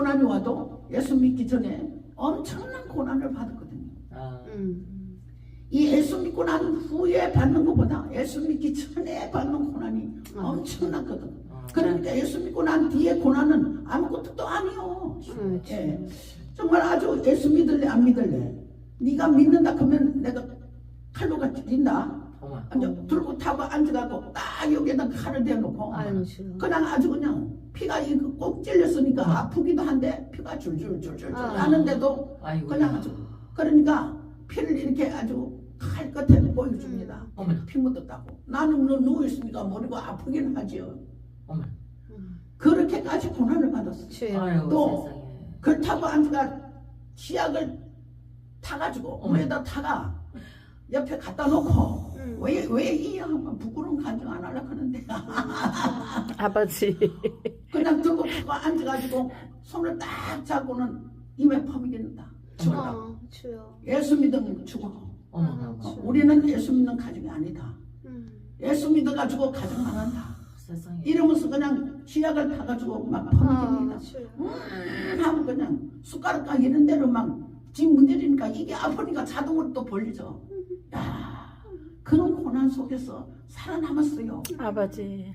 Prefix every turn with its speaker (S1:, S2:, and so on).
S1: 고난이 와도 예수 믿기 전에 엄청난 고난을 받았거든요.
S2: 아,
S3: 음.
S1: 이 예수 믿고 난 후에 받는 것보다 예수 믿기 전에 받는 고난이
S3: 아,
S1: 엄청났거든.
S2: 어.
S1: 그러니까 예수 믿고 난 뒤에 고난은 아무것도 또 아니요.
S3: 음,
S1: 예. 정말 아주 예수 믿을래 안 믿을래. 네가 믿는다 그러면 내가 칼로가 찔린다. 앉아 들고 타고 앉아갖고 딱 여기에다 칼을 대놓고. 그냥 아주 그냥 피가 이거 꼭 찔렸으니까 아프기도 한데 피가 줄줄줄줄
S3: 아.
S1: 나는데도
S2: 아이고.
S1: 그냥 아주 그러니까 피를 이렇게 아주 칼 끝에 보여줍니다.
S2: 어머.
S1: 피 묻었다고. 나는 너 누워있으니까 머리가 아프긴 하지요.
S2: 어머.
S3: 음.
S1: 그렇게까지 고난을 받았어.
S2: 아유
S1: 또
S2: 세상에.
S1: 그렇다고 앉아가 치약을 타가지고
S2: 어머.
S1: 위에다 타가 옆에 갖다 놓고
S3: 음.
S1: 왜왜이 양반 부끄러운 간증 안 하려고 하는데
S3: 아버지.
S1: 그냥 들고 타고 앉아가지고 손을 딱 잡고는 입에 퍼먹인다. 죽어라.
S3: 어, 주여.
S1: 예수 믿으면 죽어.
S2: 어머.
S3: 아,
S2: 어머.
S3: 주-
S1: 우리는 예수 믿는 가정이 아니다.
S3: 음.
S1: 예수 믿어가지고 가정 안 한다.
S2: 세상에.
S1: 이러면서 그냥 치약을 타가지고 막
S3: 아,
S1: 퍼먹입니다.
S3: 주여.
S1: 음 하면 그냥 숟가락과 이런 대로 막집 문제리니까 이게 아프니까 자동으로 또 벌리죠. 야 그런 고난 속에서 살아남았어요.
S3: 아버지.